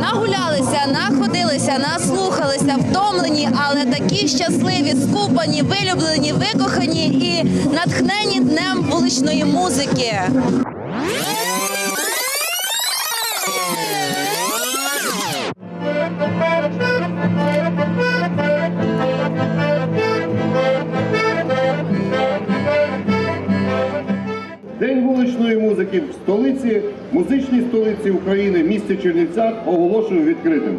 Нагулялися, находилися, наслухалися, втомлені, але такі щасливі, скупані, вилюблені, викохані і натхнені днем вуличної музики. Музики в столиці, музичній столиці України, місті Чернівцях оголошую відкритим.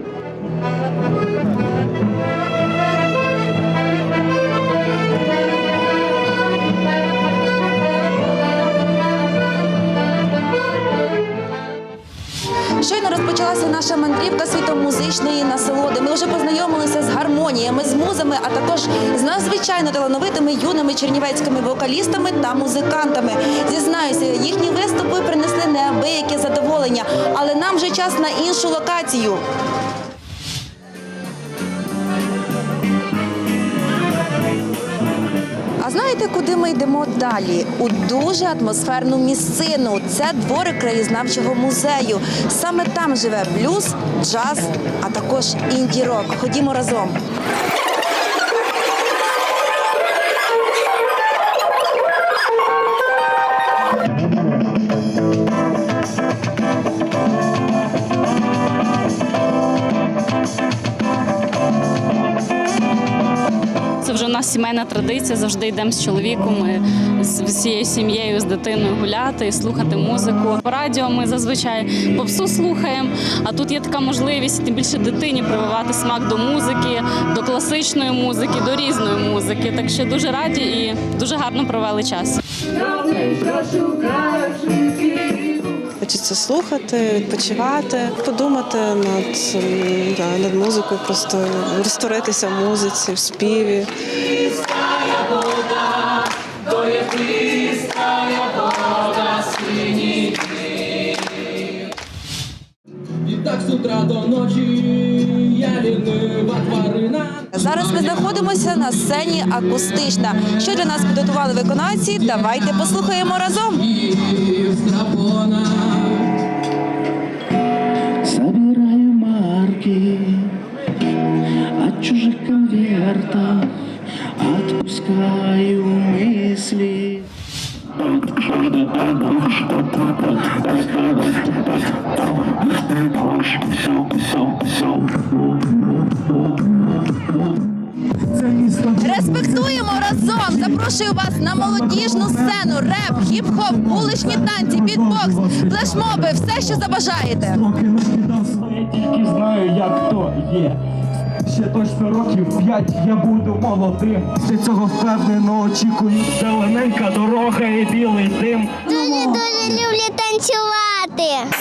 Щойно розпочалася наша мандрівка світом музичної насолоди. Ми вже познайомилися з гармоніями, з музами, а також з надзвичайно талановитими юними чернівецькими вокалістами та музикантами. Зізнаюся, їхні виступи принесли неабияке задоволення, але нам вже час на іншу локацію. А куди ми йдемо далі? У дуже атмосферну місцину. Це двори краєзнавчого музею. Саме там живе блюз, джаз, а також інді-рок. Ходімо разом. Вже у нас сімейна традиція. Завжди йдемо з чоловіком, з всією сім'єю, з дитиною гуляти, слухати музику. По радіо ми зазвичай попсу слухаємо. А тут є така можливість тим більше дитині прививати смак до музики, до класичної музики, до різної музики. Так що дуже раді і дуже гарно провели час. Хочеться слухати, відпочивати, подумати над, да, над музикою, просто розтворитися в музиці, в співі. І так з утра до ночі я лінива тварина. Зараз ми знаходимося на сцені акустична. Що для нас підготували виконавці? Давайте послухаємо разом. Респектуємо разом! Запрошую вас на молодіжну сцену, реп, хіп-хоп, вуличні танці, бітбокс, флешмоби, все, що забажаєте. Знаю, як то є. Ще точно років п'ять я буду молодим. Після цього впевнено очікую. Зелененька дорога і білий дим. Дуже дуже люблю танцювати.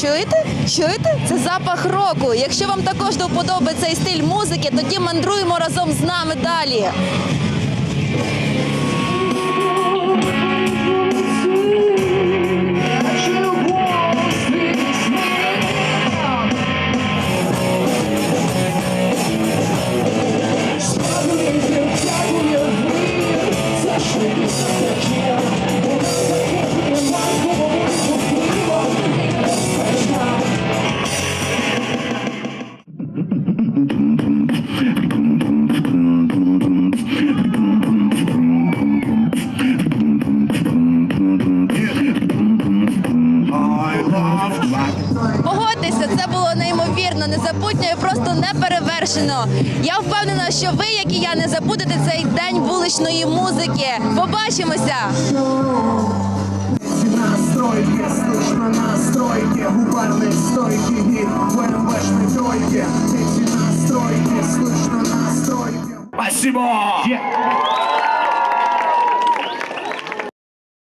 Чуєте? Чуєте? Це запах року. Якщо вам також до вподоби цей стиль музики, тоді мандруємо разом з нами далі. незабутньо і просто неперевершено. Я впевнена, що ви, як і я, не забудете цей день вуличної музики. Побачимося! Настройки, слышно настройки, губарные стойки и БМВшной тройки. Эти настройки, слышно настройки. Спасибо!